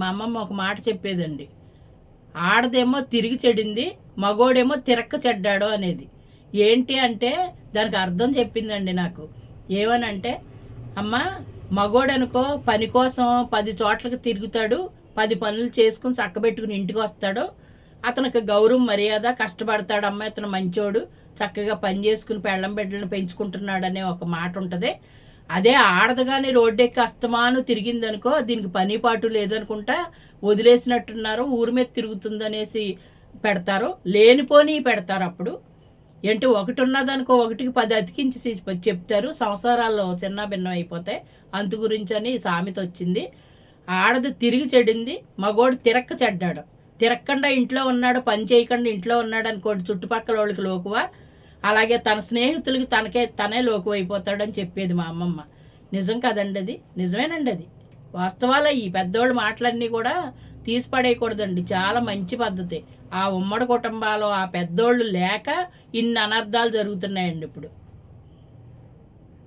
మా అమ్మమ్మ ఒక మాట చెప్పేదండి. ఆడదేమో తిరిగి చెడింది మగోడేమో తిరక్క చెడ్డాడు అనేది. ఏంటి అంటే దానికి అర్థం చెప్పిందండి నాకు. ఏమనంటే అమ్మ మగోడనుకో పని కోసం పది చోట్లకి తిరుగుతాడు పది పనులు చేసుకుని చక్కబెట్టుకుని ఇంటికి వస్తాడు. అతనికి గౌరవం మర్యాద కష్టపడతాడు అమ్మ ఇతను మంచోడు చక్కగా పని చేసుకుని పెళ్ళం బిడ్డలను పెంచుకుంటున్నాడు అనే ఒక మాట ఉంటుంది. అదే ఆడదుగాని రోడ్డెక్కి అస్తమాను తిరిగిందనుకో దీనికి పని పాటు లేదనుకుంటా వదిలేసినట్టున్నారు ఊరి మీద తిరుగుతుందనేసి పెడతారు లేనిపోని పెడతారు అప్పుడు. ఏంటి ఒకటి ఉన్నదనుకో ఒకటికి పది అతికించి చెప్తారు సంసారాల్లో చిన్న భిన్నం అయిపోతాయి. అందు గురించి అని సామెత వచ్చింది. ఆడది తిరిగి చెడింది మగోడు తిరక్క చెడ్డాడు. తిరక్కుండా ఇంట్లో ఉన్నాడు పని చేయకుండా ఇంట్లో ఉన్నాడు అనుకోండి చుట్టుపక్కల వాళ్ళకి లోకువా? అలాగే తన స్నేహితులకి తనకే తనే లోకు అయిపోతాడని చెప్పేది మా అమ్మమ్మ. నిజం కదండి అది? నిజమేనండి అది. వాస్తవాలు ఈ పెద్దోళ్ళ మాటలన్నీ కూడా తీసి పడేయకూడదండి. చాలా మంచి పద్ధతి. ఆ ఉమ్మడి కుటుంబాలు ఆ పెద్దోళ్ళు లేక ఇన్ని అనర్థాలు జరుగుతున్నాయండి ఇప్పుడు.